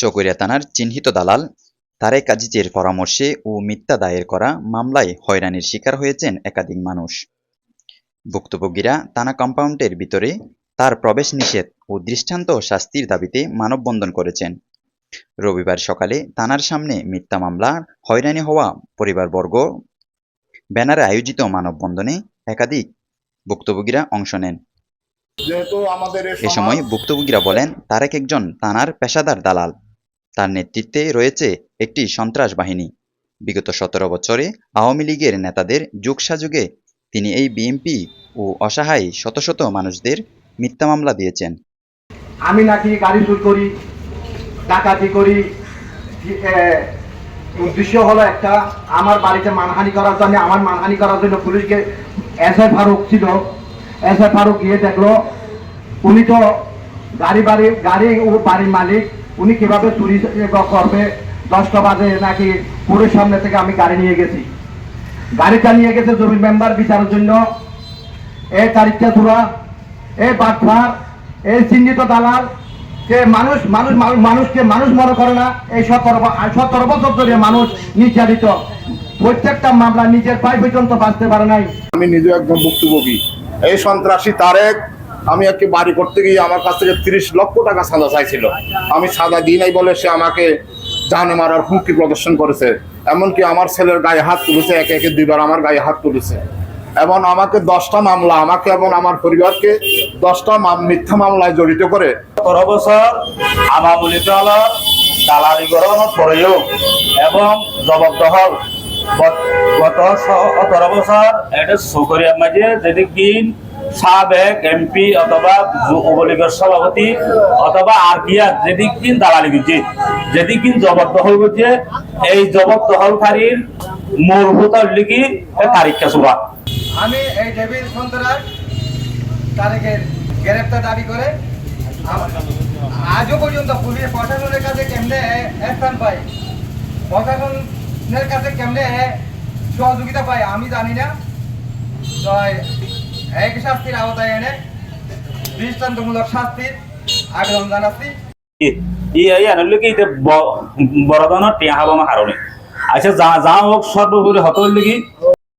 চকরিয়া থানার চিহ্নিত দালাল তারেক আজিজের পরামর্শে ও মিথ্যা দায়ের করা মামলায় হয়রানির শিকার হয়েছেন একাধিক মানুষ। ভুক্তভোগীরা থানা কম্পাউন্ডের ভিতরে তার প্রবেশ নিষেধ ও দৃষ্টান্ত শাস্তির দাবিতে মানববন্ধন করেছেন। রবিবার সকালে থানার সামনে মিথ্যা মামলা হয়রানি হওয়া পরিবারবর্গ ব্যানারে আয়োজিত মানববন্ধনে একাধিক ভুক্তভোগীরা অংশ নেন। এ সময় ভুক্তভোগীরা বলেন তারেক একজন থানার পেশাদার দালাল। তার নেতৃত্বে রয়েছে একটি সন্ত্রাস বাহিনী। বিগত সতেরো বছরে আওয়ামী লীগের নেতাদের যুগসাযুগে তিনি এই বিএনপি ও অসহায় শত শত মানুষদের মিথ্যা মামলা দিয়েছেন। আমি নাকি গাড়ি চুর করি, ডাকাতি করি উদ্দেশ্য হলো একটা, আমার বাড়িতে মানহানি করার জন্য, আমার মানহানি করার জন্য পুলিশকে এস এ ফারুক ছিল। এস এ ফারুক গিয়ে দেখল, উনি তো গাড়ি বাড়ি, গাড়ি ও বাড়ির মালিক উনি কীভাবে চুরি করবে? দশটা বাজে নাকি পুরের সামনে থেকে আমি গাড়ি নিয়ে গেছি। গাড়িটা নিয়ে গেছে জমির মেম্বার বিচারের জন্য। এই তারিখটা চূড়া এই বাটফার এই চিহ্নিত দালাল যে মানুষ মানুষ, মানুষ- মানুষকে মানুষ মনে করে না, এই সতেরো সতেরো বছর ধরে মানুষ নির্যাতিত। প্রত্যেকটা মামলা নিজের পাই পর্যন্ত বাঁচতে পারে নাই। আমি নিজে একজন ভুক্তভোগী। এই সন্ত্রাসী তারেক আমি একটি বাড়ি করতে গিয়ে আমার কাছ থেকে তিরিশ লক্ষ টাকা সাদা চাইছিল। আমি সাদা দিই নাই বলে সে আমাকে জানে মারার হুমকি প্রদর্শন করেছে। এমনকি আমার ছেলের গায়ে হাত তুলেছে, একে একে দুইবার আমার গায়ে হাত তুলেছে। এবং আমাকে দশটা মামলা, আমাকে এবং আমার পরিবারকে দশটা মিথ্যা মামলায় জড়িত করে। এবং জবরদখল গত- সতেরো বছর এটা চকরিয়ার মাঝে সাবেক এমপি অথবা যুবলীগের সভাপতি অথবা আর কিয়া যদি কিন দালালি করছে যদি কিন জবরদখল করছে, এই জবরদখলকারীর মূলভূত লিখি তারিখটা সুরা আমি এই ডেভিড সন্তরাজ তারেকের গ্রেপ্তার দাবি করে আজও পর্যন্ত পুলিশ প্রশাসনের কাছে কেমনে স্থান পাই প্রশাসনের কাছে কেমনে সহযোগিতা পাই আমি জানি না। তো এক শাস্তির আওতায় এনে দৃষ্টান্তমূলক শাস্তির আবেদন জানাচ্ছি। ই এই আনলে কি এটা বড় ধরনের টিয়া হব আমার কারণে আচ্ছা যা যা হোক, সর্বোপরি হত হইলে